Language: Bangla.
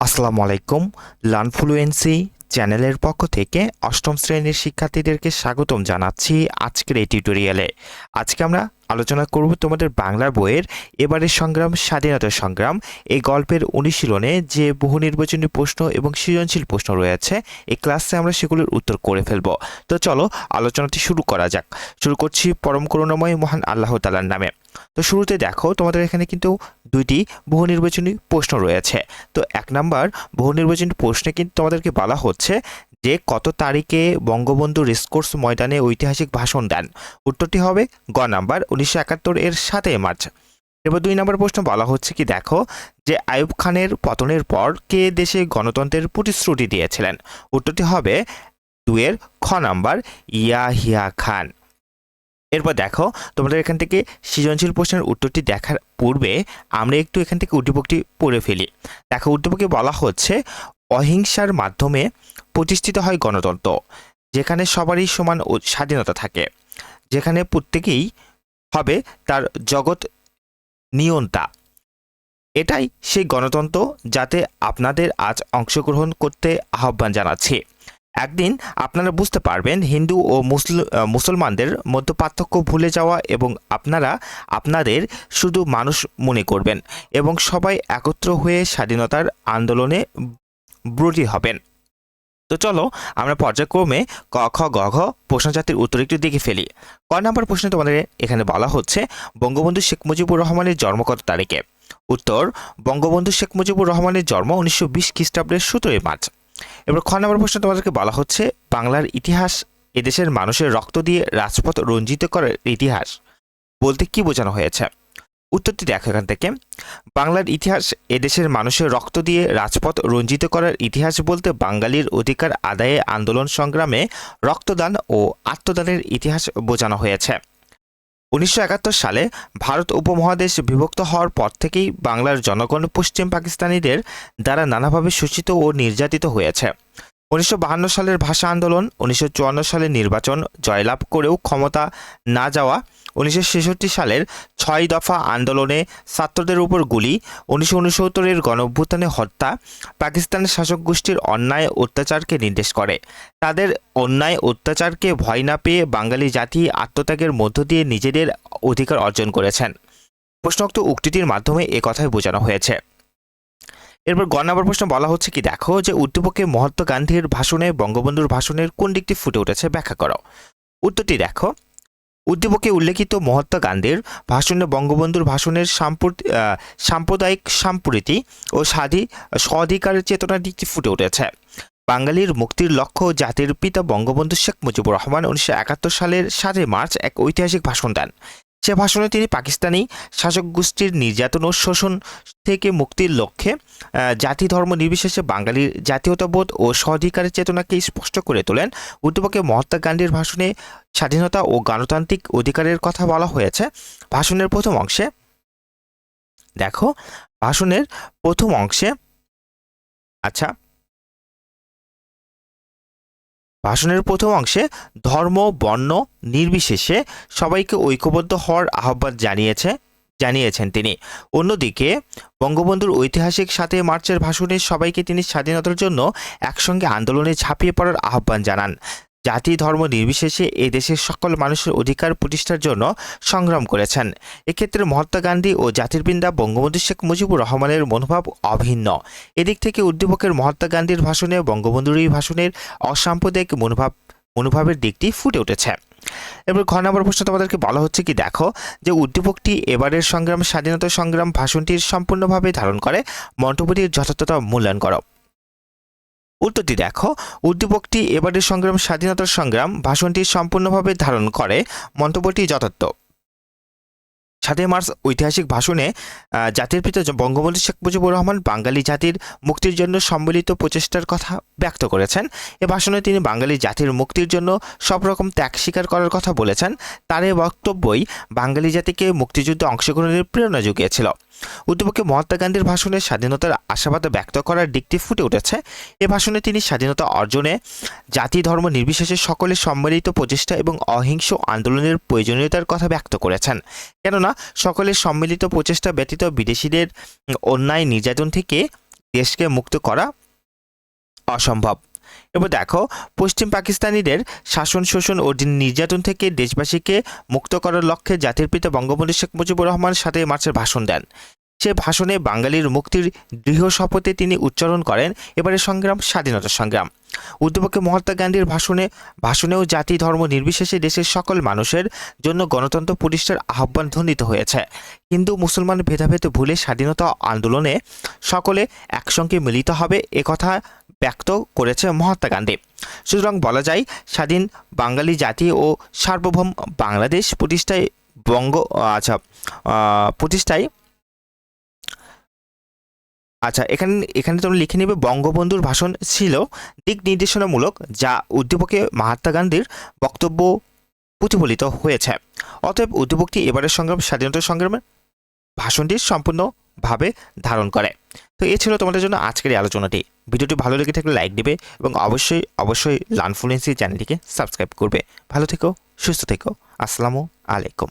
আসসালামু আলাইকুম। লানফ্লুয়েন্সি চ্যানেলের পক্ষ থেকে অষ্টম শ্রেণির শিক্ষার্থীদেরকে স্বাগতম জানাচ্ছি আজকের এই টিউটোরিয়ালে। আজকে আমরা আলোচনা করব তোমাদের বাংলার বইয়ের এবারের সংগ্রাম, স্বাধীনতার সংগ্রাম। এই গল্পের অনুশীলনে যে বহু নির্বাচনী প্রশ্ন এবং সৃজনশীল প্রশ্ন রয়েছে, এই ক্লাসে আমরা সেগুলোর উত্তর করে ফেলব। তো চলো, আলোচনাটি শুরু করা যাক। শুরু করছি পরম করুণাময় মহান আল্লাহ তালার নামে। তো শুরুতে দেখো, তোমাদের এখানে কিন্তু দুইটি বহু নির্বাচনী প্রশ্ন রয়েছে। তো এক নাম্বার বহু নির্বাচনী প্রশ্নে কিন্তু তোমাদেরকে বলা হচ্ছে যে কত তারিখে বঙ্গবন্ধু রেসকোর্স ময়দানে ঐতিহাসিক ভাষণ দেন। উত্তরটি হবে গ নাম্বার, উনিশশো একাত্তর এর সাতই মার্চ। এবার দুই নম্বর প্রশ্ন বলা হচ্ছে কি, দেখো যে আইয়ুব খানের পতনের পর কে দেশে গণতন্ত্রের প্রতিশ্রুতি দিয়েছিলেন? উত্তরটি হবে দুয়ের খ নাম্বার, ইয়াহিয়া খান। এরপর দেখো তোমাদের এখান থেকে সৃজনশীল প্রশ্নের উত্তরটি দেখার পূর্বে আমরা একটু এখান থেকে উদ্দীপকটি পড়ে ফেলি। দেখো উদ্দীপকে বলা হচ্ছে অহিংসার মাধ্যমে প্রতিষ্ঠিত হয় গণতন্ত্র, যেখানে সবারই সমান স্বাধীনতা থাকে, যেখানে প্রত্যেকেই হবে তার জগৎ নিয়ন্তা। এটাই সেই গণতন্ত্র যাতে আপনাদের আজ অংশগ্রহণ করতে আহ্বান জানাচ্ছি। একদিন আপনারা বুঝতে পারবেন, হিন্দু ও মুসল মুসলমানদের মধ্যে পার্থক্য ভুলে যাওয়া এবং আপনারা আপনাদের শুধু মানুষ মনে করবেন এবং সবাই একত্র হয়ে স্বাধীনতার আন্দোলনে ব্রতী হবেন। তো চলো আমরা পর্যায়ক্রমে ক, খ, গ, ঘ প্রশ্নজাতির উত্তর একটু দেখে ফেলি। ক নম্বর প্রশ্নে তোমাদের এখানে বলা হচ্ছে, বঙ্গবন্ধু শেখ মুজিবুর রহমানের জন্ম কত তারিখে? উত্তর, বঙ্গবন্ধু শেখ মুজিবুর রহমানের জন্ম উনিশশো বিশ খ্রিস্টাব্দের সতেরোই মার্চ। এবার খ নম্বর প্রশ্ন তোমাদেরকে বলা হচ্ছে, বাংলার ইতিহাস এদেশের মানুষের রক্ত দিয়ে রাজপথ রঞ্জিত করার ইতিহাস বলতে কি বোঝানো হয়েছে? উত্তরটি দেখো এখান থেকে। বাংলার ইতিহাস এদেশের মানুষের রক্ত দিয়ে রাজপথ রঞ্জিত করার ইতিহাস বলতে বাঙালির অধিকার আদায়ে আন্দোলন সংগ্রামে রক্তদান ও আত্মদানের ইতিহাস বোঝানো হয়েছে। উনিশশো একাত্তর সালে ভারত উপমহাদেশ বিভক্ত হওয়ার পর থেকেই বাংলার জনগণ পশ্চিম পাকিস্তানিদের দ্বারা নানাভাবে শোষিত ও নির্যাতিত হয়েছে। উনিশশো সালের ভাষা আন্দোলন, উনিশশো চুয়ান্ন সালের নির্বাচন জয়লাভ করেও ক্ষমতা না যাওয়া, উনিশশো ছেষট্টি সালের ছয় দফা আন্দোলনে ছাত্রদের উপর গুলি, উনিশশো উনসত্তরের গণঅভ্যুত্থানে হত্যা পাকিস্তানের শাসক গোষ্ঠীর অন্যায় অত্যাচারকে নির্দেশ করে। তাদের অন্যায় অত্যাচারকে ভয় না পেয়ে বাঙালি জাতি আত্মত্যাগের মধ্য দিয়ে নিজেদের অধিকার অর্জন করেছেন। প্রশ্নোক্ত উক্তিটির মাধ্যমে এ কথাই বোঝানো হয়েছে। এরপর গ নম্বর প্রশ্ন বলা হচ্ছে কি, দেখো যে উদ্দীপকে মহাত্মা গান্ধীর ভাষণে, বঙ্গবন্ধুর ভাষণের কোন দিকটি ফুটে উঠেছে ব্যাখ্যা করো। উত্তরটি দেখো, উদ্দীপকে উল্লেখিত মহাত্মা গান্ধীর ভাষণে বঙ্গবন্ধুর ভাষণের সাম্প্রদায়িক সাম্প্রীতি ও স্বাধী, স্বাধিকারের চেতনার দিকটি ফুটে উঠেছে। বাঙালির মুক্তির লক্ষ্য জাতির পিতা বঙ্গবন্ধু শেখ মুজিবুর রহমান উনিশশো একাত্তর সালের সাতই মার্চ এক ঐতিহাসিক ভাষণ দেন। সে ভাষণে তিনি পাকিস্তানি শাসক গোষ্ঠীর নির্যাতন ও শোষণ থেকে মুক্তির লক্ষ্যে জাতি ধর্ম নির্বিশেষে বাঙালির জাতীয়তাবোধ ও স্বাধিকারের চেতনাকে স্পষ্ট করে তোলেন। উদ্দীপকে মহাত্মা গান্ধীর ভাষণে স্বাধীনতা ও গণতান্ত্রিক অধিকারের কথা বলা হয়েছে। ভাষণের প্রথম অংশে, দেখো, ভাষণের প্রথম অংশে আচ্ছা ভাষণের প্রথম অংশে ধর্ম, বর্ণ নির্বিশেষে সবাইকে ঐক্যবদ্ধ হওয়ার আহ্বান জানিয়েছে, জানিয়েছেন তিনি। অন্যদিকে, বঙ্গবন্ধুর ঐতিহাসিক সাথে মার্চের ভাষণে সবাইকে তিনি স্বাধীনতার জন্য একসঙ্গে আন্দোলনে ঝাঁপিয়ে পড়ার আহ্বান জানান। জাতি ধর্ম নির্বিশেষে এ দেশের সকল মানুষের অধিকার প্রতিষ্ঠার জন্য সংগ্রাম করেছেন। এক্ষেত্রে মহাত্মা গান্ধী ও জাতির পিতা বঙ্গবন্ধু শেখ মুজিবুর রহমানের মনোভাব অভিন্ন। এদিক থেকে উদ্দীপকের মহাত্মা গান্ধীর ভাষণে বঙ্গবন্ধুর এই ভাষণের অসাম্প্রদায়িক মনোভাব, মনোভাবের দিকটি ফুটে উঠেছে। এবার ঘ নম্বর প্রশ্ন তোমাদেরকে বলা হচ্ছে কি, দেখো, যে উদ্দীপকটি এবারের সংগ্রাম, স্বাধীনতা সংগ্রাম ভাষণটির সম্পূর্ণভাবে ধারণ করে। মন্তব্যটির যথাযথতা মূল্যায়ন করো। উত্তরটি দেখো। উদ্দীপকটি এবারের সংগ্রাম স্বাধীনতার সংগ্রাম ভাষণটি সম্পূর্ণভাবে ধারণ করে। মন্তব্যটি যথার্থ। সাতই মার্চ ঐতিহাসিক ভাষণে জাতির পিতা বঙ্গবন্ধু শেখ মুজিবুর রহমান বাঙালি জাতির মুক্তির জন্য সম্মিলিত প্রচেষ্টার কথা ব্যক্ত করেছেন। এ ভাষণে তিনি বাঙালি জাতির মুক্তির জন্য সব রকম ত্যাগ স্বীকার করার কথা বলেছেন। তার এই বক্তব্যই বাঙালি জাতিকে মুক্তিযুদ্ধে অংশগ্রহণের প্রেরণা জুগিয়েছিল। উদ্দীপকে মহাত্মা গান্ধীর ভাষণে স্বাধীনতার আশাবাদ ব্যক্ত করার দিকটি ফুটে উঠেছে। এ ভাষণে তিনি স্বাধীনতা অর্জনে, জাতি, ধর্ম নির্বিশেষে সকলের সম্মিলিত প্রচেষ্টা এবং অহিংস আন্দোলনের প্রয়োজনীয়তার কথা ব্যক্ত করেছেন। কেননা সকলের সম্মিলিত প্রচেষ্টা ব্যতীত বিদেশিদের অন্যায় নির্যাতন থেকে দেশকে মুক্ত করা অসম্ভব। এবার দেখো, পশ্চিম পাকিস্তানিদের শাসন শোষণ ও নির্যাতন থেকে দেশবাসীকে মুক্ত করার লক্ষ্যে জাতির পিতা বঙ্গবন্ধু শেখ মুজিবুর রহমান সাথে মার্চের ভাষণ দেন। সে ভাষণে বাঙালির মুক্তির দৃঢ় শপথে তিনি উচ্চারণ করেন। এবারে সংগ্রাম, স্বাধীনতা সংগ্রাম। উদ্যোপকে মহাত্মা গান্ধীর ভাষণে, ভাষণেও জাতি, ধর্ম নির্বিশেষে দেশের সকল মানুষের জন্য গণতন্ত্র প্রতিষ্ঠার আহ্বান ধ্বনিত হয়েছে। হিন্দু, মুসলমান ভেদাভেদ ভুলে স্বাধীনতা আন্দোলনে সকলে একসঙ্গে মিলিত হবে একথা ব্যক্ত করেছে মহাত্মা গান্ধী। সুতরাং বলা যায়, স্বাধীন বাঙালি জাতি ও সার্বভৌম বাংলাদেশ প্রতিষ্ঠায় বঙ্গ আচ্ছা প্রতিষ্ঠায় আচ্ছা এখানে এখানে তোমরা লিখে নেবে বঙ্গবন্ধুর ভাষণ ছিল দিক নির্দেশনামূলক, যা উদ্দীপকে মহাত্মা গান্ধীর বক্তব্য প্রতিফলিত হয়েছে। অতএব উদ্দীপকটি এবারের সংগ্রাম স্বাধীনতা সংগ্রামের ভাষণটি সম্পূর্ণভাবে ধারণ করে। তো এ ছিল তোমাদের জন্য আজকের এই আলোচনাটি। ভিডিওটি ভালো লেগে থাকলে লাইক দিবে এবং অবশ্যই অবশ্যই লার্নফ্লুয়েন্সি চ্যানেলটিকে সাবস্ক্রাইব করবে। ভালো থেকো, সুস্থ থেকো। আসসালামু আলাইকুম।